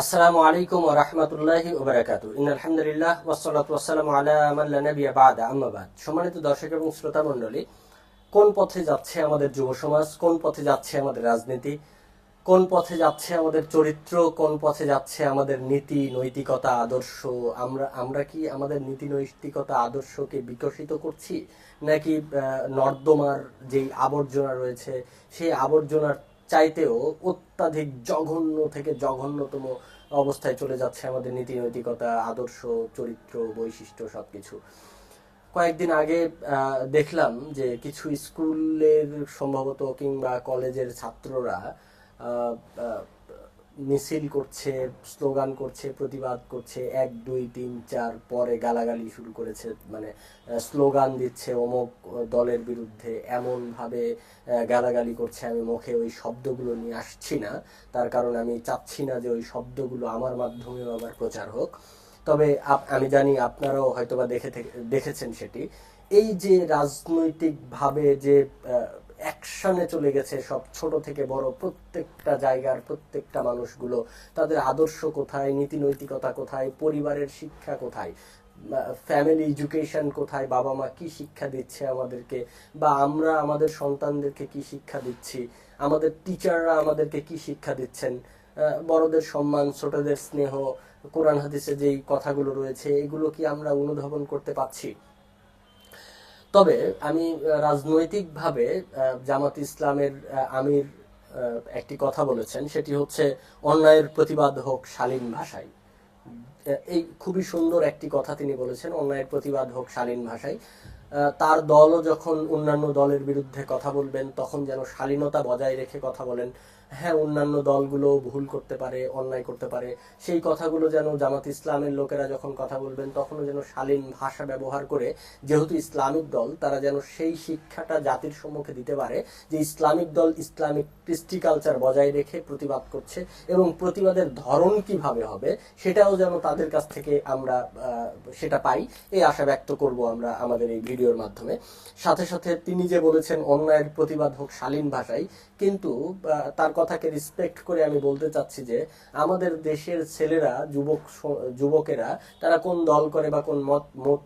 আসসালামু আলাইকুম ওয়া রাহমাতুল্লাহি ওয়া বারাকাতুহু। ইন্নাল হামদুলিল্লাহ ওয়াসসালাতু ওয়াসসালামু আলা মান লা নাবিয়্যা বা'দা। আম্মা সম্মানিত দর্শক এবং শ্রোতা মণ্ডলী, কোন পথে যাচ্ছে আমাদের যুব সমাজ? কোন পথে যাচ্ছে আমাদের রাজনীতি? কোন পথে যাচ্ছে আমাদের চরিত্র? কোন পথে যাচ্ছে আমাদের নীতি, নৈতিকতা, আদর্শ? আমরা আমরা কি আমাদের নীতি, নৈতিকতা, আদর্শকে বিকশিত করছি? নাকি নর্দমার যেই আবর্জনা রয়েছে, সেই আবর্জনার চাইতেও অত্যাধিক জঘন্য থেকে জঘন্যতম অবস্থায় চলে যাচ্ছে আমাদের নীতি নৈতিকতা, আদর্শ, চরিত্র, বৈশিষ্ট্য সব কিছু কয়েকদিন আগে দেখলাম যে কিছু স্কুলের সম্ভবত কিংবা কলেজের ছাত্ররা মিছিল করছে, স্লোগান করছে, প্রতিবাদ করছে, এক, দুই, তিন, চার, পরে গালাগালি শুরু করেছে মানে স্লোগান দিচ্ছে অমুক দলের বিরুদ্ধে, এমনভাবে গালাগালি করছে। আমি মুখে ওই শব্দগুলো নিয়ে আসছি না, তার কারণ আমি চাচ্ছি না যে ওই শব্দগুলো আমার মাধ্যমেও আবার প্রচার হোক। তবে আমি জানি আপনারাও হয়তোবা দেখে দেখেছেন সেটি। এই যে রাজনৈতিকভাবে যে অ্যাকশনে চলে গেছে সব ছোট থেকে বড় প্রত্যেকটা জায়গার প্রত্যেকটা মানুষগুলো। তাদের আদর্শ কোথায়, নীতি নৈতিকতা কোথায়, পরিবারের শিক্ষা কোথায় ফ্যামিলি এডুকেশন কোথায়, বাবা মা কি শিক্ষা দিচ্ছে আমাদেরকে, বা আমরা আমাদের সন্তানদেরকে কি শিক্ষা দিচ্ছি, আমাদের টিচাররা আমাদেরকে কি শিক্ষা দিচ্ছেন বড়দের সম্মান, ছোটদের স্নেহ, কোরআন হাদিসে যেই কথাগুলো রয়েছে, এগুলো কি আমরা অনুধাবন করতে পারছি? তবে আমি রাজনৈতিকভাবে জামাত ইসলামের আমির একটি কথা বলেছেন, সেটি হচ্ছে অন্যায়ের প্রতিবাদ হোক শালীন ভাষায়। এই খুবই সুন্দর একটি কথা তিনি বলেছেন, অন্যায়ের প্রতিবাদ হোক শালীন ভাষায়। তার দলও যখন অন্যান্য দলের বিরুদ্ধে কথা বলবেন, তখন যেন শালীনতা বজায় রেখে কথা বলেন। হ্যাঁ অন্যান্য দলগুলো ভুল করতে পারে, অন্যায় করতে পারে। সেই কথাগুলো যেন জামাত ইসলামের লোকেরা যখন কথা বলবেন, তখনও যেন শালীন ভাষা ব্যবহার করে যেহেতু ইসলামিক দল, তারা যেন সেই শিক্ষাটা জাতির সম্মুখে দিতে পারে যে ইসলামিক দল ইসলামিক কৃষ্টি কালচার বজায় রেখে প্রতিবাদ করছে এবং প্রতিবাদের ধরন কীভাবে হবে, সেটাও যেন তাদের কাছ থেকে আমরা সেটা পাই। এই আশা ব্যক্ত করব আমরা আমাদের এই ভিডিওর মাধ্যমে। সাথে সাথে তিনি যে বলেছেন, অন্যায়ের প্রতিবাদ হোক শালীন ভাষায়, কিন্তু তার কথাকে রেসপেক্ট করে আমি বলতে চাচ্ছি যে, আমাদের দেশের ছেলেরা, যুবক যুবকেরা, তারা কোন দল করে বা কোন মত মত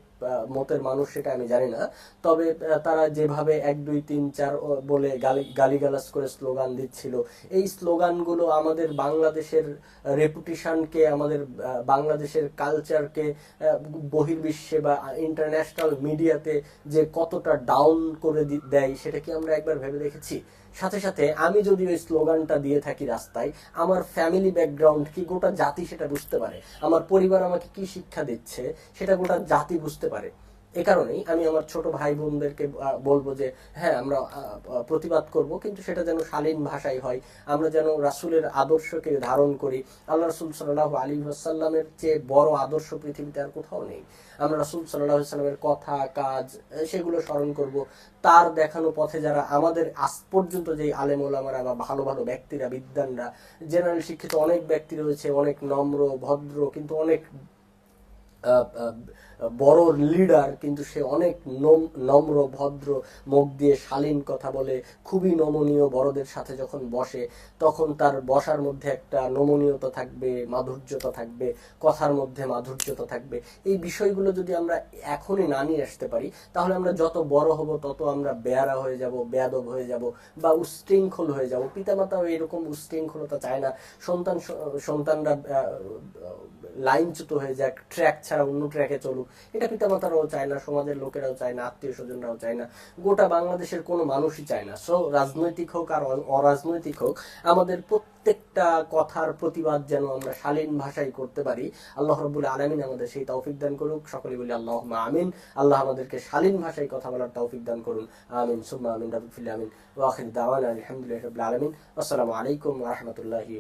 মতের মানুষ সেটা আমি জানি না। তবে তারা যেভাবে এক, দুই, তিন, চার বলে গালি, গালিগালাজ করে স্লোগান দিচ্ছিল, এই স্লোগানগুলো আমাদের বাংলাদেশের রেপুটেশনকে, আমাদের বাংলাদেশের কালচারকে বহির্বিশ্বে বা ইন্টারন্যাশনাল মিডিয়াতে যে কতটা ডাউন করে দেয়, সেটা কি আমরা একবার ভেবে দেখেছি? সাথে সাথে আমি যদি ওই স্লোগানটা দিয়ে থাকি রাস্তায়, আমার ফ্যামিলি ব্যাকগ্রাউন্ড কি গোটা জাতি সেটা বুঝতে পারে? আমার পরিবার আমাকে কি শিক্ষা দিচ্ছে? সেটা গোটা জাতি বুঝতে পারে। এ কারণেই আমি আমার ছোট ভাই বোনদেরকে বলব যে হ্যাঁ আমরা প্রতিবাদ করব, কিন্তু সেটা যেন শালীন ভাষায় হয়। আমরা যেন রাসূলের আদর্শকে ধারণ করি। আল্লাহ রাসূল সাল্লাল্লাহু আলী ওয়াসাল্লামের চেয়ে বড় আদর্শ পৃথিবীতে আর কোথাও নেই। আমরা রাসূল আলাইহি সাল্লামের কথা, কাজ সেগুলো স্মরণ করব। তার দেখানো পথে যারা আমাদের আজ পর্যন্ত যে আলেম ওলামারা বা ভালো ভালো ব্যক্তিরা বিদ্যানরা জেনারেল শিক্ষিত অনেক ব্যক্তি রয়েছে, অনেক নম্র, ভদ্র, কিন্তু অনেক বড় লিডার কিন্তু সে অনেক নম- নম্র, ভদ্র, মুখ দিয়ে শালীন কথা বলে, খুবই নমনীয় বড়দের সাথে যখন বসে, তখন তার বসার মধ্যে একটা নমনীয়তা থাকবে, মাধুর্যতা থাকবে, কথার মধ্যে মাধুর্যতা থাকবে। এই বিষয়গুলো যদি আমরা এখনই না নিয়ে আসতে পারি, তাহলে আমরা যত বড় হব, তত আমরা বেয়ারা হয়ে যাব, বেয়াদব হয়ে যাব, বা উশৃঙ্খল হয়ে যাব। পিতামাতাও এরকম উশৃঙ্খলতা চায় না। সন্তান, সন্তানরা লাইনচ্যুত হয়ে যাক ট্র্যাক ছাড়া অন্য ট্র্যাকে চলুক। এটা পিতামাতারাও চায় না, সমাজের লোকেরাও চায় না, আত্মীয় স্বজনরাও চায় না। গোটা বাংলাদেশের কোনো মানুষই চায় না। সো রাজনৈতিক হোক আর অরাজনৈতিক হোক, আমাদের প্রত্যেকটা কথার প্রতিবাদ যেন আমরা শালীন ভাষায় করতে পারি। আল্লাহ রব্বুল আলমিন আমাদের সেই তৌফিক দান করুক। সকলে বলি আল্লাহ আমিন। আল্লাহ আমাদেরকে শালীন ভাষায় কথা বলার তৌফিক দান করুন। আমিন। সুম্মা আমিন রাবিফিল আমিন। ওয়াখির দাওয়ান আলহামদুলিল্লাহ রবিল আলমিন। আসসালামু আলাইকুম রহমতুল্লাহি